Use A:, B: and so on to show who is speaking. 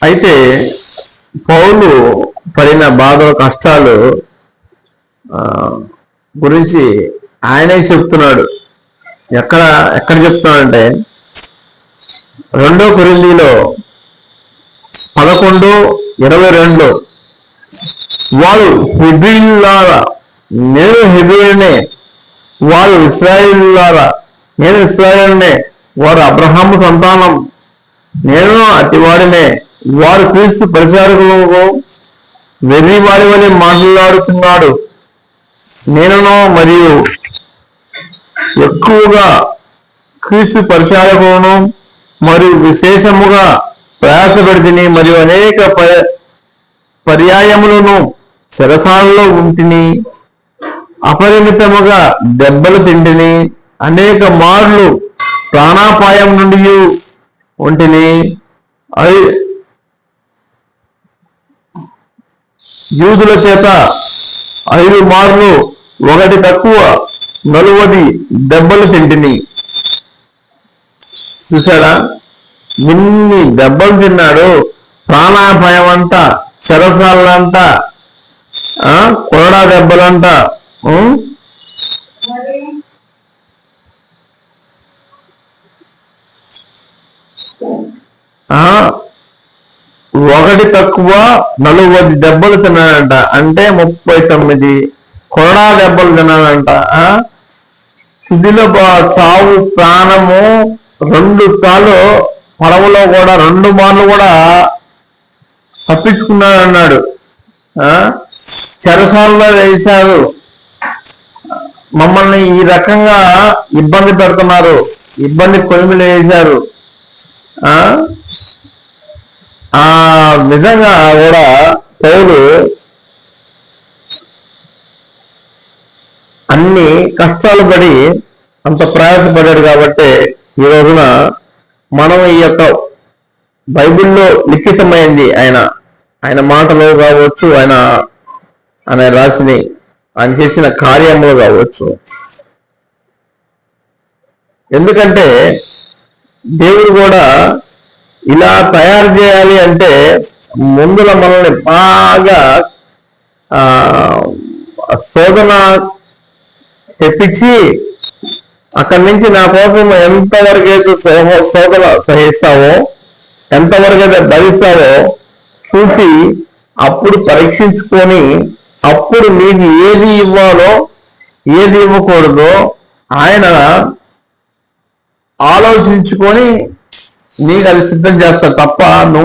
A: అయితే పౌలు పడిన బాధ కష్టాలు గురించి ఆయనే చెప్తున్నాడు. ఎక్కడ ఎక్కడ చెప్తున్నాడంటే రెండో కొరిందీలో పదకొండు ఇరవై రెండు వారు హెబ్రిల్లారా నేను హెబ్రిల్నే వారు ఇస్రాయిల్లారా నేను ఇస్రాయిల్నే వారు అబ్రహాము సంతానం నేను అతివాడినే వారు క్రీస్తు పరిచారకులకు వెర్రి వారి వలె మాట్లాడుతున్నాడు. నేనును మరియు ఎక్కువగా క్రీస్తు పరిచారకులను మరియు విశేషముగా ప్రయాసపెడితిని మరియు అనేక పర్యాయములను శరసాలలో ఉంటిని అపరిమితముగా దెబ్బలు తింటిని అనేక మార్లు ప్రాణాపాయం నుండి ఉంటిని యూదుల చేత ఐదు మార్లు ఒకటి తక్కువ నలువది దెబ్బలు తింటిని. చూసాడా ఎన్ని దెబ్బలు తిన్నాడు ప్రాణాపాయం అంట చెరసాలంట ఆ, కొరడా దెబ్బలంట ఒకటి తక్కువ నలువది దెబ్బలు తిన్నాడంట అంటే ముప్పై తొమ్మిది కొరడా దెబ్బలు తిన్నాడంట ఆ? చావు ప్రాణము రెండు సార్లు పడవలో కూడా రెండు మార్లు కూడా తప్పించుకున్నాడు అన్నాడు చెరసాలలో వేశారు. మమ్మల్ని ఈ రకంగా ఇబ్బంది పెడుతున్నారు. ఇబ్బంది కొలిమిలు వేశారు. ఆ? నిజంగా కూడా పౌలు అన్ని కష్టాలు పడి అంత ప్రయాసపడ్డాడు కాబట్టి ఈ రోజున మనం ఈ యొక్క బైబిల్లో లిఖితమైంది ఆయన. ఆయన మాటలు కావచ్చు ఆయన ఆయన రాసిన ఆయన చేసిన కార్యములు కావచ్చు. ఎందుకంటే దేవుడు కూడా ఇలా తయారు చేయాలి అంటే ముందుల మనల్ని బాగా శోధన తెప్పించి అక్కడి నుంచి నా కోసం ఎంతవరకు అయితే శోభ- శోధన సహిస్తావో ఎంతవరకు అయితే భరిస్తావో చూసి అప్పుడు పరీక్షించుకొని అప్పుడు నీకు ఏది ఇవ్వాలో ఏది ఇవ్వకూడదో ఆయన ఆలోచించుకొని నీకు అది సిద్ధం చేస్తారు తప్ప నువ్వు